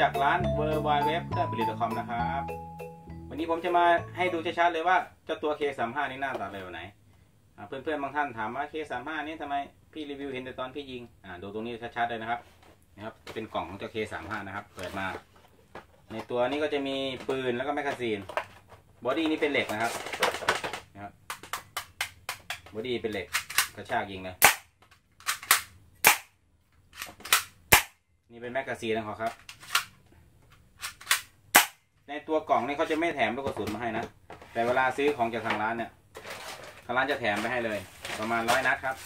จากร้าน w w w เพื่อผลิตคอมนะครับ วันนี้ผมจะมาให้ดูชัดๆเลยว่าเจ้าตัว K35 นี่หน้าตาเป็นแบบไหนเพื่อนๆบางท่านถามว่า K35 นี่ทำไมพี่รีวิวเห็นแต่ตอนพี่ยิงอ่าดูตรงนี้ชัดๆเลยนะครับนะครับ เป็นกล่องของเจ้า K35 นะครับ เปิดมา ในตัวนี้ก็จะมีปืนแล้วก็แมกกาซีนบอดี้นี่เป็นเหล็กนะครับนะครับบอดี้เป็นเหล็กกระชากยิงเลยนี่เป็นแมกกาซีนของเขาครับ ตัวกล่องนี่เขาจะไม่แถมลูกกระสุนมาให้นะ แต่เวลาซื้อของจากทางร้านเนี่ย ทางร้านจะแถมไปให้เลย ประมาณร้อยนัดครับ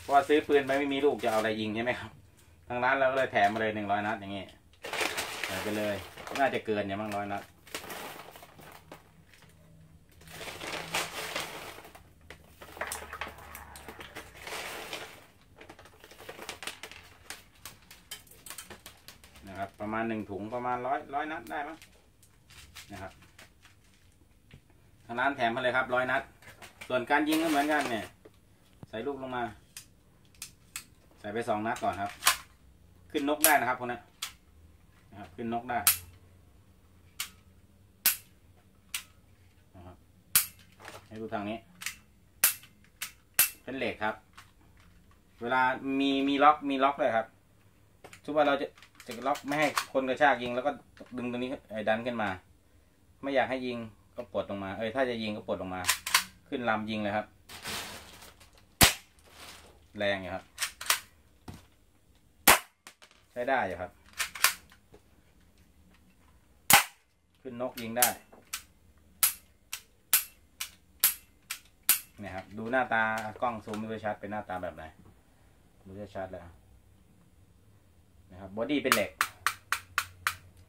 เพราะว่าซื้อปืนไปไม่มีลูกจะเอาอะไรยิงใช่ไหมครับ ทางร้านเราก็เลยแถมมาเลยหนึ่งร้อยนัดอย่างเงี้ยไปเลย น่าจะเกินอย่างมั้งร้อยนัด นะครับ ประมาณหนึ่งถุงประมาณร้อยร้อยนัดได้มั้งนะครับทางร้านแถมมาเลยครับร้อยนัด ส่วนการยิงก็เหมือนกันเนี่ย ใส่ลูกลงมา ใส่ไปสองนัดก่อนครับ ขึ้นนกได้นะครับพวกนี้นะครับ ขึ้นนกได้นะครับให้ดูทางนี้ เป็นเหล็กครับ เวลามีมีล็อกมีล็อกเลยครับทุกว่าเราจะ จะล็อกไม่ให้คนกระชากยิงแล้วก็ดึงตรงนี้ไอ้ดันขึ้นมา ไม่อยากให้ยิงก็ปลดลงมา เอ้ยถ้าจะยิงก็ปลดลงมา ขึ้นลำยิงเลยครับ แรงอยู่ครับ ใช้ได้อยู่ครับ ขึ้นนกยิงได้เนี่ยครับดูหน้าตากล้องซูมดูชัดเป็นหน้าตาแบบไหนดูชัดแล้ว นะครับบอดี้เป็นเหล็ก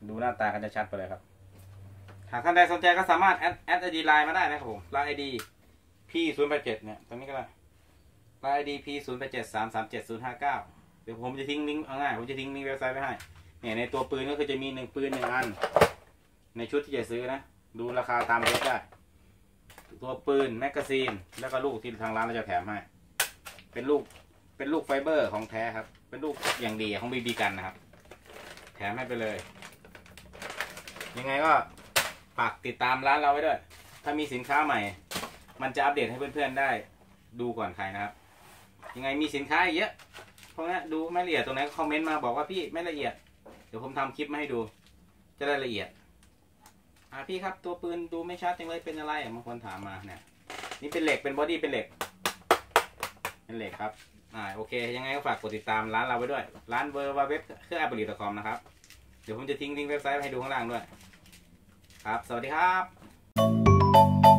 ดูหน้าตากันจะชัดไปเลยครับ หากท่านใดสนใจก็สามารถแอดแอดไอดีไลน์มาได้นะครับผมไลน์ไอดีพีศูนย์แปดเจ็ดเนี่ยตรงนี้ก็ได้ไลน์ไอดีพีศูนย์แปดเจ็ดสามสามเจ็ดศูนย์ห้าเก้าเดี๋ยวผมจะทิ้งลิงก์เอาง่ายผมจะทิ้งลิงก์เว็บไซต์ไว้ให้เนี่ยในตัวปืนก็คือจะมีหนึ่งปืนหนึ่งอัน ในชุดที่จะซื้อนะ ดูราคาตามเว็บได้ตัวปืนแมกกาซีน แล้วก็ลูกที่ทางร้านเราจะแถมให้ เป็นลูก เป็นลูกไฟเบอร์ของแท้ครับ เป็นลูกอย่างดีของบีบีกันนะครับ แถมให้ไปเลย ยังไงก็ฝากติดตามร้านเราไว้ด้วย ถ้ามีสินค้าใหม่ มันจะอัปเดตให้เพื่อนๆได้ ดูก่อนใครนะครับ ยังไงมีสินค้าเยอะ เพราะงั้นดูไม่ละเอียดตรงไหนคอมเมนต์มาบอกว่าพี่ไม่ละเอียด เดี๋ยวผมทำคลิปมาให้ดู จะได้ละเอียด อ่าพี่ครับตัวปืนดูไม่ชัดจังเลยเป็นอะไรบางคนถามมาเนี่ย นี่เป็นเหล็กเป็นบอดี้เป็นเหล็ก เป็นเหล็กครับ อ่าโอเค ยังไงก็ฝากกดติดตามร้านเราไว้ด้วย ร้านเวอร์วาเว็บเครื่องแอปบริตคอมนะครับ เดี๋ยวผมจะทิ้งลิงก์เว็บไซต์ให้ดูข้างล่างด้วย ครับ สวัสดีครับ